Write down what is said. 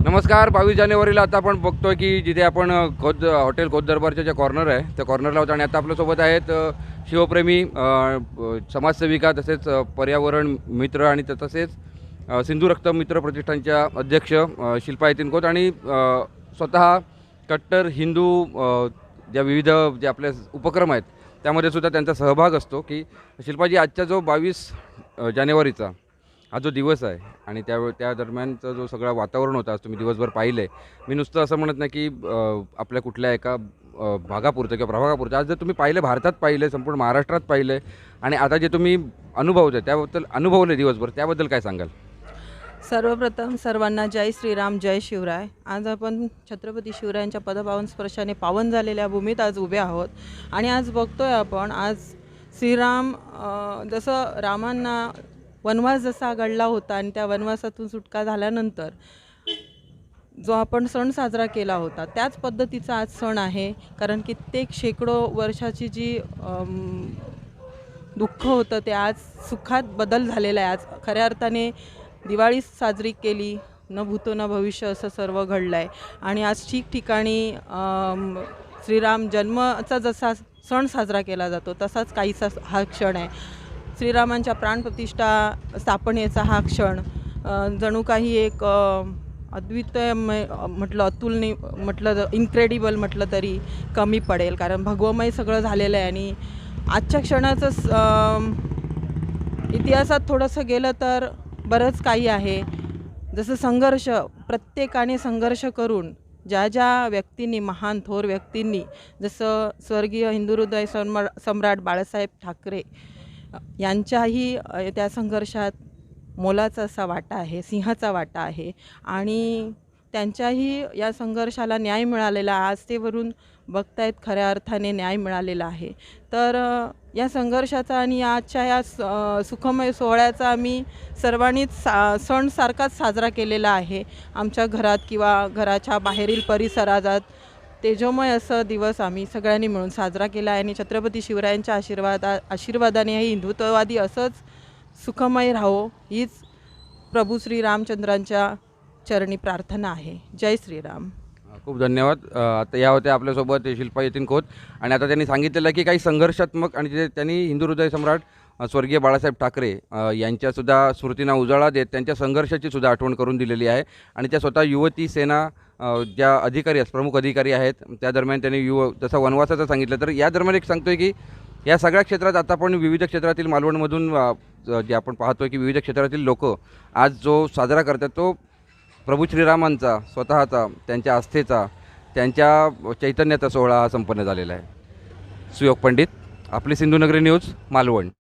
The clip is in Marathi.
नमस्कार बावीस जानेवारीला आता आपण बघतोय की जिथे आपण खोद हॉटेल खोद दरबारच्या ज्या कॉर्नर आहे त्या कॉर्नरला होता आणि आता आपल्यासोबत आहेत शिवप्रेमी समाजसेविका तसेच पर्यावरण मित्र आणि तसेच सिंधू रक्त मित्र प्रतिष्ठानच्या अध्यक्ष अ, शिल्पा येतीनकोत आणि स्वतः कट्टर हिंदू ज्या विविध जे आपले उपक्रम आहेत त्यामध्ये सुद्धा त्यांचा सहभाग असतो की शिल्पाजी आजचा जो बावीस जानेवारीचा हा जो दिवस आहे आणि त्या त्या दरम्यानचा जो सगळा वातावरण होता आज तुम्ही दिवसभर पाहिलं आहे मी नुसतं असं म्हणत नाही की आपल्या कुठल्या एका भागापुरतं किंवा प्रभागापुरतं. आज जर तुम्ही पाहिलं भारतात पाहिलं संपूर्ण महाराष्ट्रात पाहिलं आणि आता जे तुम्ही अनुभवते त्याबद्दल अनुभवले दिवसभर त्याबद्दल काय सांगाल? सर्वप्रथम सर्वांना जय श्रीराम जय शिवराय. आज आपण छत्रपती शिवरायांच्या पदपावन स्पर्शाने पावन झालेल्या भूमीत आज उभे आहोत. आणि आज बघतोय आपण आज श्रीराम जसं रामांना वनवास जसा घडला होता आणि त्या वनवासातून सुटका झाल्यानंतर जो आपण सण साजरा केला होता त्याच पद्धतीचा आज सण आहे. कारण कित्येक शेकडो वर्षाची जी दुःख होतं ते आज सुखात बदल झालेला आहे. आज खऱ्या अर्थाने दिवाळी साजरी केली न भूतो न भविष्य असं सर्व घडलं आहे आणि आज ठिकठिकाणी श्रीराम जन्माचा जसा सण साजरा केला जातो तसाच काहीसा हा क्षण आहे. श्रीरामांच्या प्राणप्रतिष्ठा स्थापनेचा हा क्षण जणू काही एक अद्वितय म्हटलं अतुलनी म्हटलं इन्क्रेडिबल म्हटलं तरी कमी पडेल. कारण भगवमय सगळं झालेलं आहे आणि आजच्या क्षणाचं इतिहासात थोडंसं गेलं तर बरंच काही आहे. जसं संघर्ष प्रत्येकाने संघर्ष करून ज्या ज्या व्यक्तींनी महान थोर व्यक्तींनी जसं स्वर्गीय हिंदुहृदय सम्रा सम्राट बाळासाहेब ठाकरे यांच्याही त्या संघर्षात मोलाचा असा वाटा आहे सिंहाचा वाटा आहे आणि त्यांच्याही या संघर्षाला न्याय मिळालेला आज ते वरून बघतायत खऱ्या अर्थाने न्याय मिळालेला आहे. तर या संघर्षाचा आणि आजच्या या स- सुखमय सोहळ्याचा आम्ही सर्वांनीच सा सण सारखाच साजरा केलेला आहे. आमच्या घरात किंवा घराच्या बाहेरील परिसरात तेजोमय असं दिवस आम्ही सगळ्यांनी मिळून साजरा केला आहे. आणि छत्रपती शिवरायांच्या आशीर्वादा आशीर्वादाने हे हिंदुत्ववादी असंच सुखमय राहो हीच प्रभू श्री रामचंद्रांच्या चरणी प्रार्थना आहे. जय श्रीराम. खूप धन्यवाद. आता या होत्या आपल्यासोबत शिल्पा येतीन खोत. आणि आता त्यांनी सांगितलेलं की काही संघर्षात्मक आणि त्यांनी हिंदू हृदय सम्राट स्वर्गीय बाळासाहेब ठाकरे यांच्यासुद्धा स्मृतींना उजाळा देत त्यांच्या संघर्षाची सुद्धा आठवण करून दिलेली आहे. आणि त्या स्वतः युवती सेना ज्या अधिकारी आहेत प्रमुख अधिकारी आहेत त्या दरम्यान त्यांनी युव जसं वनवासाचं सांगितलं तर या दरम्यान एक सांगतोय की या सगळ्या क्षेत्रात आता आपण विविध क्षेत्रातील मालवणमधून जे आपण पाहतोय की विविध क्षेत्रातील लोक आज जो साजरा करतात तो प्रभू श्रीरामांचा स्वतःचा त्यांच्या आस्थेचा त्यांच्या चैतन्याचा सोहळा हा संपन्न झालेला आहे. सुयोग पंडित आपली सिंधुनगरी न्यूज मालवण.